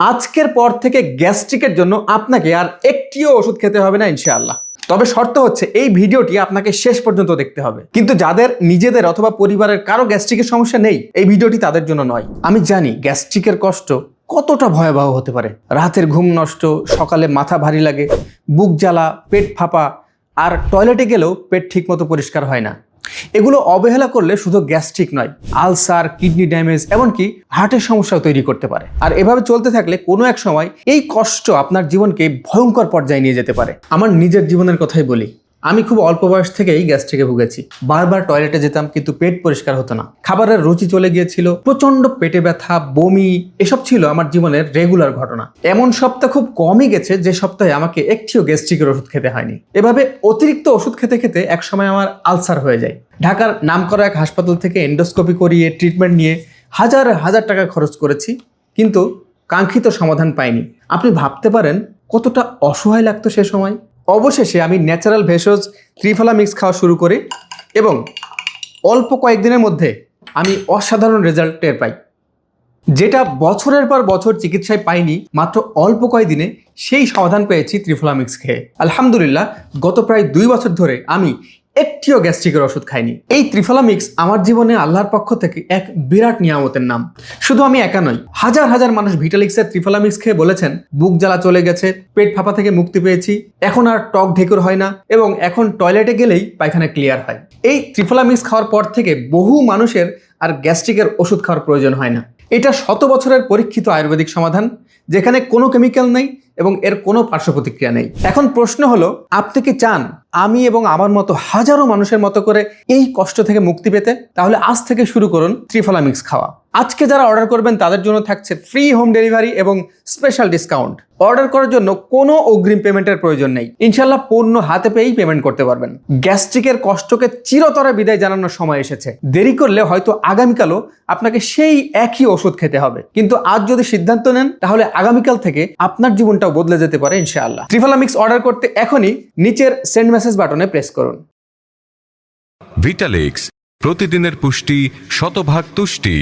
আজকের পর থেকে গ্যাস্ট্রিকের জন্য আপনাকে আর একটিও ওষুধ খেতে হবে না, ইনশাআল্লাহ। তবে শর্ত হচ্ছে, এই ভিডিওটি আপনাকে শেষ পর্যন্ত দেখতে হবে। কিন্তু যাদের, নিজেদের অথবা পরিবারের কারও গ্যাস্ট্রিকের সমস্যা নেই, এই ভিডিওটি তাদের জন্য নয়। আমি জানি গ্যাস্ট্রিকের কষ্ট কতটা ভয়াবহ হতে পারে। রাতের ঘুম নষ্ট, সকালে মাথা ভারী লাগে, বুক জ্বালা, পেট ফাঁপা, আর টয়লেটে গেলেও পেট ঠিকমতো পরিষ্কার হয় না। এগুলো অবহেলা করলে শুধু গ্যাস্ট্রিক নয়, আলসার, কিডনি ড্যামেজ, এমনকি হার্টের সমস্যাও তৈরি করতে পারে। আর এভাবে চলতে থাকলে কোনো এক সময় এই কষ্ট আপনার জীবনকে ভয়ঙ্কর পর্যায়ে নিয়ে যেতে পারে। আমার নিজের জীবনের কথাই বলি আমি খুব অল্প বয়স থেকেই গ্যাস্ট্রিকে ভুগেছি। বারবার টয়লেটে যেতাম, কিন্তু পেট পরিষ্কার হতো না। খাবারের রুচি চলে গিয়েছিল প্রচণ্ড পেটে ব্যথা, বমি, এসব ছিল আমার জীবনের রেগুলার ঘটনা। এমন সপ্তাহ খুব কমই গেছে যে সপ্তাহে আমাকে একটিও গ্যাস্ট্রিকের ওষুধ খেতে হয়নি। এভাবে অতিরিক্ত ওষুধ খেতে খেতে একসময় আমার আলসার হয়ে যায়। ঢাকার নামকরা এক হাসপাতাল থেকে এন্ডোস্কোপি করিয়ে ট্রিটমেন্ট নিয়ে হাজার হাজার টাকা খরচ করেছি, কিন্তু কাঙ্ক্ষিত সমাধান পাইনি। আপনি ভাবতে পারেন, কতটা অসহায় লাগতো সে সময়? অবশেষে আমি ন্যাচারাল ভেষজ ত্রিফলা মিক্স খাওয়া শুরু করি এবং অল্প কয়েকদিনের মধ্যে আমি অসাধারণ রেজাল্ট টের পাই। যেটা বছরের পর বছর চিকিৎসায় পাইনি, মাত্র অল্প কয়েকদিনে সেই সমাধান পেয়েছি ত্রিফলা মিক্স খেয়ে। আলহামদুলিল্লাহ, গত প্রায় দুই বছর ধরে আমি একটিও গ্যাস্ট্রিকের ওষুধ খাইনি। এই ত্রিফলা মিক্স আমার জীবনে আল্লাহর পক্ষ থেকে এক বিরাট নিয়ামতের নাম। শুধু আমি একা নই, হাজার হাজার মানুষ ভিটালিক্সের ত্রিফলা মিক্স খেয়ে বলেছেন, বুক জ্বালা চলে গেছে, পেট ফাঁপা থেকে মুক্তি পেয়েছি, এখন আর টক ঢেকুর হয় না এবং এখন টয়লেটে গেলেই পায়খানা ক্লিয়ার হয়। এই ত্রিফলা মিক্স খাওয়ার পর থেকে বহু মানুষের আর গ্যাস্ট্রিকের ওষুধ খাওয়ার প্রয়োজন হয় না। এটা শত বছরের পরীক্ষিত আয়ুর্বেদিক সমাধান, যেখানে কোনো কেমিক্যাল নেই এবং এর কোনো পার্শ্ব প্রতিক্রিয়া নেই। এখন প্রশ্ন হলো, আপনি কি চান আমি এবং আমার মতো হাজারো মানুষের মতো করে এই কষ্ট থেকে মুক্তি পেতে? তাহলে আজ থেকে শুরু করুন ত্রিফলা মিক্স খাওয়া। আজকে যারা অর্ডার করবেন, তাদের জন্য থাকছে ফ্রি হোম ডেলিভারি এবং স্পেশাল ডিসকাউন্ট অর্ডার করার জন্য কোনো অগ্রিম পেমেন্টের প্রয়োজন নেই। ইনশাল্লাহ পণ্য হাতে পেয়েই পেমেন্ট করতে পারবেন। গ্যাস্ট্রিকের কষ্টকে চিরতরে বিদায় জানানোর সময় এসেছে। দেরি করলে হয়তো আগামীকালও আপনাকে সেই একই ওষুধ খেতে হবে। কিন্তু আজ যদি সিদ্ধান্ত নেন, তাহলে আগামীকাল থেকে আপনার জীবনটাও বদলে যেতে পারে, ইনশাআল্লাহ। ত্রিফলা মিক্স অর্ডার করতে এখনই নিচের সেন্ড মেসেজ বাটনে প্রেস করুন। ভিটালিক্স প্রতিদিনের পুষ্টি শতভাগ তুষ্টি।